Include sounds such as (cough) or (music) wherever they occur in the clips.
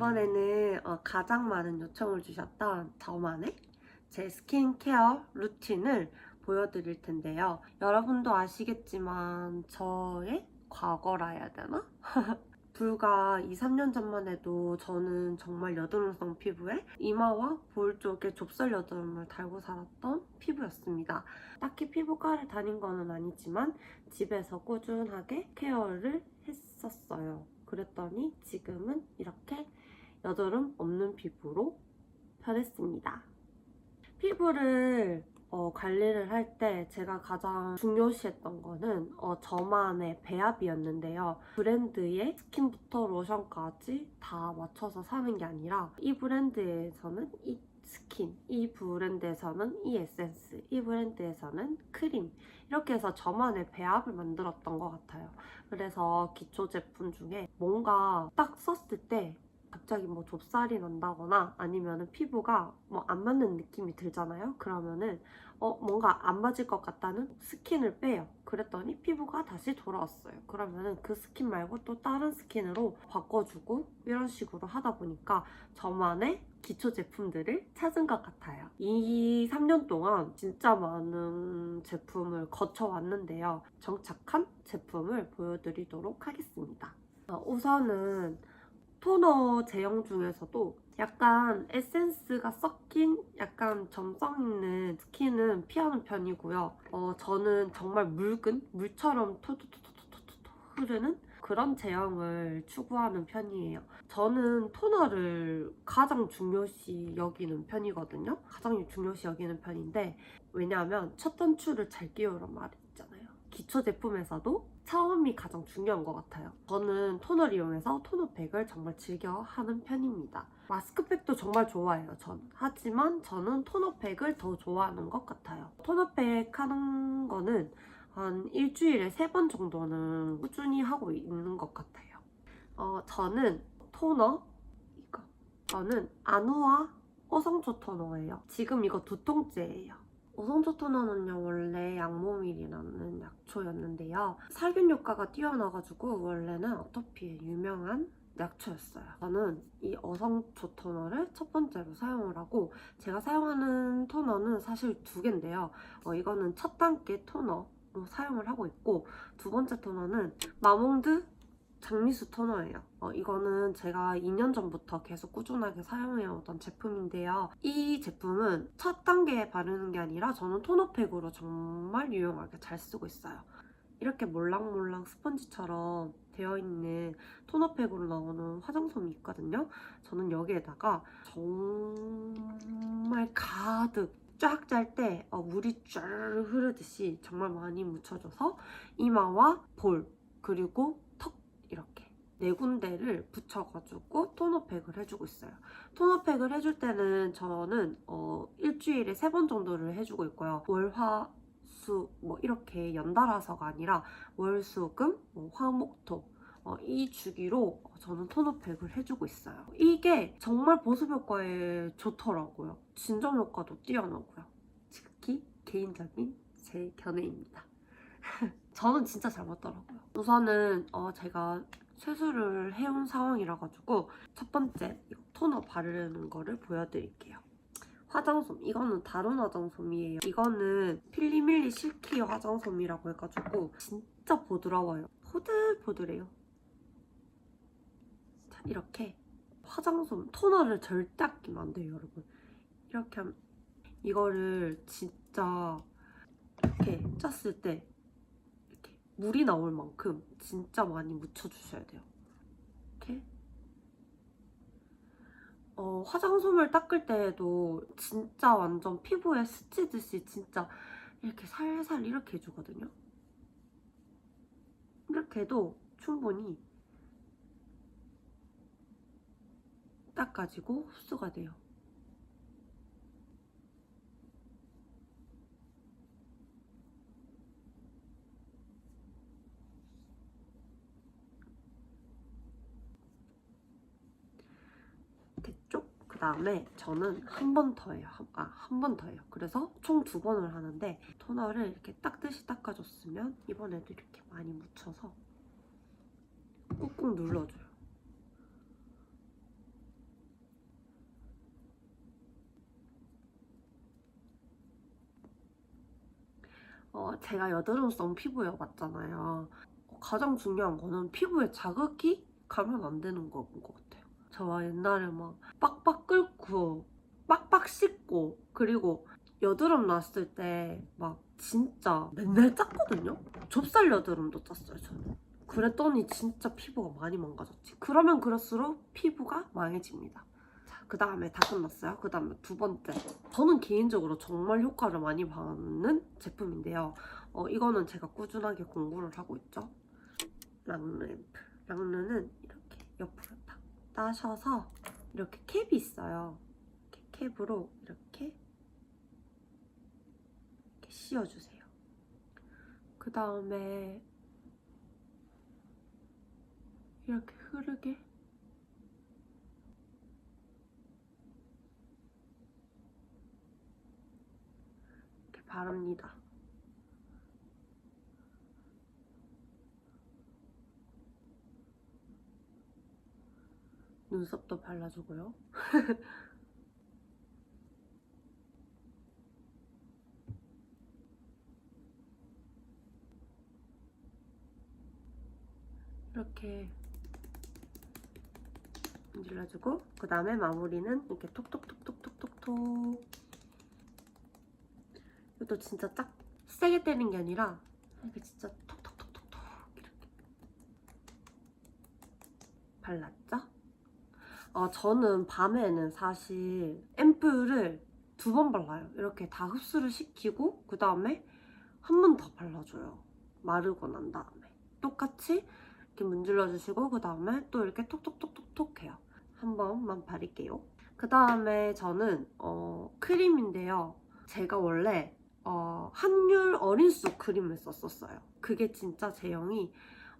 어, 이번에는 어, 가장 많은 요청을 주셨던 저만의 제 스킨케어 루틴을 보여드릴 텐데요. 여러분도 아시겠지만 저의 과거라 해야 되나? (laughs) 불과 2, 3년 전만 해도 저는 정말 여드름성 피부에 이마와 볼 쪽에 좁쌀 여드름을 달고 살았던 피부였습니다. 딱히 피부과를 다닌 거는 아니지만 집에서 꾸준하게 케어를 했었어요. 그랬더니 지금은 이렇게 여드름 없는 피부로 변했습니다. 피부를 어, 관리를 할 때 제가 가장 중요시했던 거는 어, 저만의 배합이었는데요. 브랜드의 스킨부터 로션까지 다 맞춰서 사는 게 아니라 이 브랜드에서는 이 스킨, 이 브랜드에서는 이 에센스, 이 브랜드에서는 크림 이렇게 해서 저만의 배합을 만들었던 것 같아요. 그래서 기초 제품 중에 뭔가 딱 썼을 때 갑자기 뭐 좁쌀이 난다거나 아니면은 피부가 뭐 안 맞는 느낌이 들잖아요. 그러면은 어 뭔가 안 맞을 것 같다는 스킨을 빼요. 그랬더니 피부가 다시 돌아왔어요. 그러면은 그 스킨 말고 또 다른 스킨으로 바꿔주고 이런 식으로 하다 보니까 저만의 기초 제품들을 찾은 것 같아요. 이 3년 동안 진짜 많은 제품을 거쳐왔는데요. 정착한 제품을 보여드리도록 하겠습니다. 어, 우선은 토너 제형 중에서도 약간 에센스가 섞인 약간 점성 있는 스킨은 피하는 편이고요. 어, 저는 정말 묽은 물처럼 토토토토토토토 흐르는 그런 제형을 추구하는 편이에요. 저는 토너를 가장 중요시 여기는 편이거든요. 가장 중요시 여기는 편인데 왜냐하면 첫 단추를 잘 끼우란 말이 있잖아요. 기초 제품에서도 처음이 가장 중요한 것 같아요. 저는 토너를 이용해서 토너팩을 정말 즐겨 하는 편입니다. 마스크팩도 정말 좋아해요, 전. 하지만 저는 토너팩을 더 좋아하는 것 같아요. 토너팩 하는 거는 한 일주일에 세 번 정도는 꾸준히 하고 있는 것 같아요. 어, 저는 토너, 이거. 저는 아누아 어성초 토너예요. 지금 이거 두 통째예요. 어성초 토너는요 원래 양모밀이라는 약초였는데요. 살균 효과가 뛰어나가지고 원래는 아토피에 유명한 약초였어요. 저는 이 어성초 토너를 첫 번째로 사용을 하고 제가 사용하는 토너는 사실 두 개인데요. 어, 이거는 첫 단계 토너로 사용을 하고 있고 두 번째 토너는 마몽드 장미수 토너예요. 어, 이거는 제가 2년 전부터 계속 꾸준하게 사용해오던 제품인데요. 이 제품은 첫 단계에 바르는 게 아니라 저는 토너팩으로 정말 유용하게 잘 쓰고 있어요. 이렇게 몰랑몰랑 스펀지처럼 되어 있는 토너팩으로 나오는 화장솜이 있거든요. 저는 여기에다가 정말 가득 쫙 짤때 어, 물이 쫙 흐르듯이 정말 많이 묻혀줘서 이마와 볼 그리고 이렇게 네 군데를 붙여가지고 토너팩을 해주고 있어요. 토너팩을 해줄 때는 저는 어, 일주일에 세 번 정도를 해주고 있고요. 월, 화, 수, 뭐 이렇게 연달아서가 아니라 월, 수, 금, 뭐 화, 목, 토. 어, 이 주기로 저는 토너팩을 해주고 있어요. 이게 정말 보습 효과에 좋더라고요. 진정 효과도 뛰어나고요. 특히 개인적인 제 견해입니다. 저는 진짜 잘 맞더라고요. 우선은 어, 제가 세수를 해온 상황이라 가지고 첫 번째 토너 바르는 거를 보여드릴게요. 화장솜 이거는 다른 화장솜이에요. 이거는 필리밀리 실키 화장솜이라고 해가지고 진짜 부드러워요. 포들포들해요. 자 이렇게 화장솜 토너를 절대 아끼면 안 돼요, 여러분. 이렇게 하면 이거를 진짜 이렇게 짰을 때 물이 나올 만큼 진짜 많이 묻혀주셔야 돼요. 이렇게. 어, 화장솜을 닦을 때에도 진짜 완전 피부에 스치듯이 진짜 이렇게 살살 이렇게 해주거든요. 이렇게 해도 충분히 닦아지고 흡수가 돼요. 다음에 저는 한 번더 해요. 아, 한 번더 해요. 그래서 총 두 번을 하는데 토너를 이렇게 딱듯이 닦아줬으면 이번에도 이렇게 많이 묻혀서 꾹꾹 눌러줘요. 어, 제가 여드름성 피부에 맞잖아요. 가장 중요한 거는 피부에 자극이 가면 안 되는 거인 것 같아요. 저와 옛날에 막 빡빡 끓고 빡빡 씻고 그리고 여드름 났을 때 막 진짜 맨날 짰거든요. 좁쌀 여드름도 짰어요 저는. 그랬더니 진짜 피부가 많이 망가졌지. 그러면 그럴수록 피부가 망해집니다. 자, 그 다음에 다 끝났어요. 그 다음에 두 번째. 저는 개인적으로 정말 효과를 많이 받는 제품인데요. 어, 이거는 제가 꾸준하게 공부를 하고 있죠. 랑르 앰플. 랑르는 이렇게 옆으로 딱 따셔서 이렇게 캡이 있어요. 이렇게 캡으로 이렇게 이렇게 씌워주세요. 그 다음에 이렇게 흐르게 이렇게 바릅니다. 눈썹도 발라주고요. (laughs) 이렇게 문질러주고 그 다음에 마무리는 이렇게 톡톡톡톡톡톡톡 이것도 진짜 딱 세게 때리는 게 아니라 이렇게 진짜 톡톡톡톡톡 이렇게 발랐죠? 어, 저는 밤에는 사실 앰플을 두 번 발라요. 이렇게 다 흡수를 시키고 그 다음에 한 번 더 발라줘요. 마르고 난 다음에 똑같이 이렇게 문질러 주시고 그 다음에 또 이렇게 톡톡톡톡톡 해요. 한 번만 바를게요. 그 다음에 저는 어, 크림인데요. 제가 원래 어, 한율 어린수 크림을 썼었어요. 그게 진짜 제형이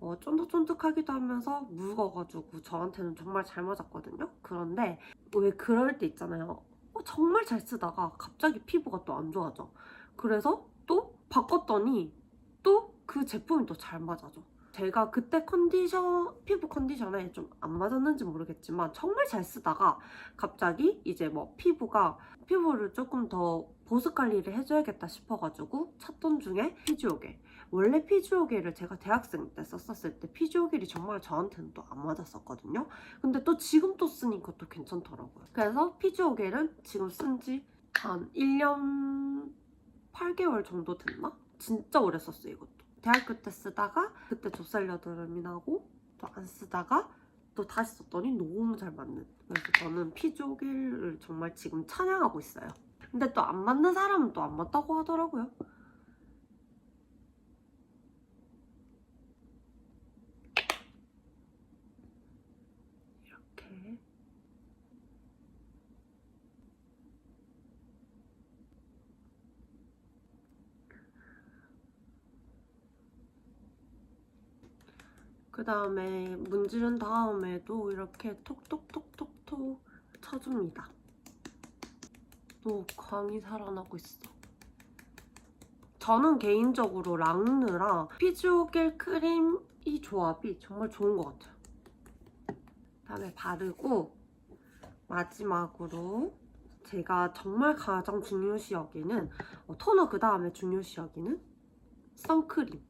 어, 쫀득쫀득하기도 하면서 묽어가지고 저한테는 정말 잘 맞았거든요. 그런데 왜 그럴 때 있잖아요. 어, 정말 잘 쓰다가 갑자기 피부가 또 안 좋아져. 그래서 또 바꿨더니 또 그 제품이 또 잘 맞아져. 제가 그때 컨디션, 피부 컨디션에 좀 안 맞았는지 모르겠지만 정말 잘 쓰다가 갑자기 이제 뭐 피부가 피부를 조금 더 보습 관리를 해줘야겠다 싶어가지고 찾던 중에 피지오겔. 원래 피지오겔을 제가 대학생 때 썼었을 때 피지오겔이 정말 저한테는 또 안 맞았었거든요. 근데 또 지금 또 쓰니까 또 괜찮더라고요. 그래서 피지오겔은 지금 쓴 지 한 1년 8개월 정도 됐나? 진짜 오래 썼어요, 이것도. 대학교 때 쓰다가 그때 좁쌀 여드름이 나고 또 안 쓰다가 또 다시 썼더니 너무 잘 맞는. 그래서 저는 피지오겔을 정말 지금 찬양하고 있어요. 근데 또 안 맞는 사람은 또 안 맞다고 하더라고요. 그 다음에 문지른 다음에도 이렇게 톡톡톡톡톡 쳐줍니다. 또 광이 살아나고 있어. 저는 개인적으로 랑느랑 피지오겔 크림 이 조합이 정말 좋은 것 같아요. 다음에 바르고 마지막으로 제가 정말 가장 중요시 여기는 어, 토너 그 다음에 중요시 여기는 선크림.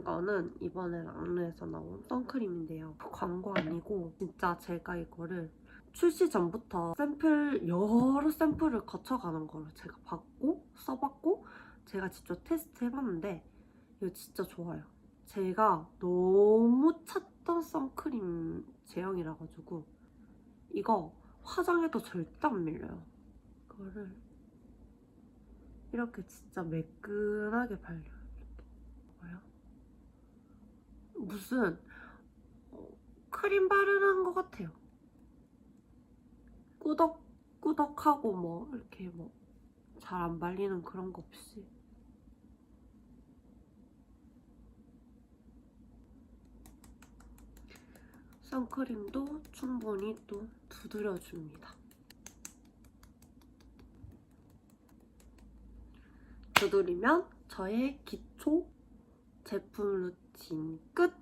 이거는 이번에 랑르에서 나온 선크림인데요. 그 광고 아니고 진짜 제가 이거를 출시 전부터 샘플 여러 샘플을 거쳐가는 거를 제가 봤고 써봤고 제가 직접 테스트 해봤는데 이거 진짜 좋아요. 제가 너무 찾던 선크림 제형이라 가지고 이거 화장해도 절대 안 밀려요. 이거를 이렇게 진짜 매끈하게 발려요. 이렇게 뭐야? 무슨 어, 크림 바르는 것 같아요. 꾸덕꾸덕하고 뭐 이렇게 뭐 잘 안 발리는 그런 거 없이 선크림도 충분히 또 두드려줍니다. 두드리면 저의 기초 제품 루틴 끝!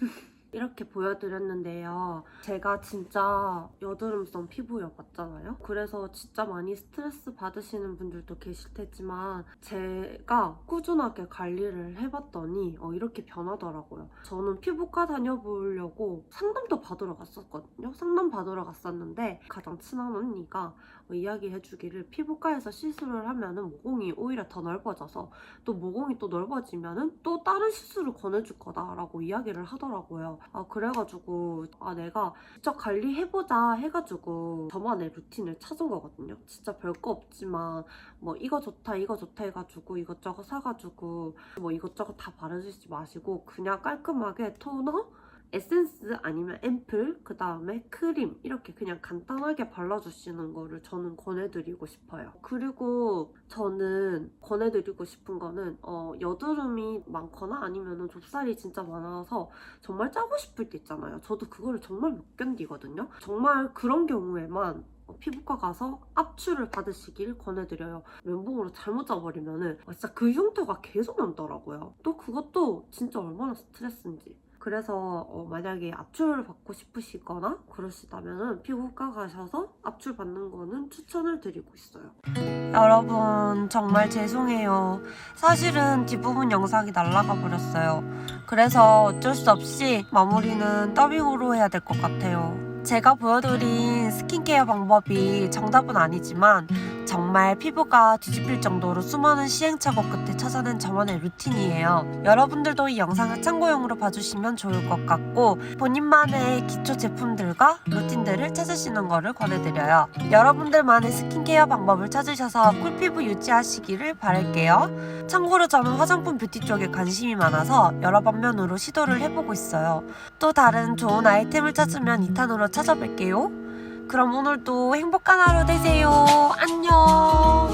(laughs) 이렇게 보여드렸는데요. 제가 진짜 여드름성 피부여봤잖아요. 그래서 진짜 많이 스트레스 받으시는 분들도 계실 테지만 제가 꾸준하게 관리를 해봤더니 어, 이렇게 변하더라고요. 저는 피부과 다녀보려고 상담도 받으러 갔었거든요. 상담 받으러 갔었는데 가장 친한 언니가 어, 이야기해주기를 피부과에서 시술을 하면 은 모공이 오히려 더 넓어져서 또 모공이 또 넓어지면 은 또 다른 시술을 권해줄 거다라고 이야기를 하더라고요. 아 그래가지고 아 내가 직접 관리해보자 해가지고 저만의 루틴을 찾은 거거든요. 진짜 별거 없지만 뭐 이거 좋다 이거 좋다 해가지고 이것저것 사가지고 뭐 이것저것 다 바르지 마시고 그냥 깔끔하게 토너 에센스 아니면 앰플 그 다음에 크림 이렇게 그냥 간단하게 발라주시는 거를 저는 권해드리고 싶어요. 그리고 저는 권해드리고 싶은 거는 어, 여드름이 많거나 아니면은 좁쌀이 진짜 많아서 정말 짜고 싶을 때 있잖아요. 저도 그거를 정말 못 견디거든요. 정말 그런 경우에만 어, 피부과 가서 압출을 받으시길 권해드려요. 면봉으로 잘못 짜버리면은 아, 진짜 그 흉터가 계속 남더라고요. 또 그것도 진짜 얼마나 스트레스인지. 그래서 어, 만약에 압출을 받고 싶으시거나 그러시다면 피부과 가셔서 압출 받는 거는 추천을 드리고 있어요. 여러분 정말 죄송해요. 사실은 뒷부분 영상이 날라가 버렸어요. 그래서 어쩔 수 없이 마무리는 더빙으로 해야 될 것 같아요. 제가 보여드린 스킨케어 방법이 정답은 아니지만 정말 피부가 뒤집힐 정도로 수많은 시행착오 끝에 찾아낸 저만의 루틴이에요. 여러분들도 이 영상을 참고용으로 봐주시면 좋을 것 같고 본인만의 기초 제품들과 루틴들을 찾으시는 것을 권해드려요. 여러분들만의 스킨케어 방법을 찾으셔서 꿀피부 유지하시기를 바랄게요. 참고로 저는 화장품 뷰티 쪽에 관심이 많아서 여러 방면으로 시도를 해보고 있어요. 또 다른 좋은 아이템을 찾으면 2탄으로 찾아뵐게요. 그럼 오늘도 행복한 하루 되세요. 안녕.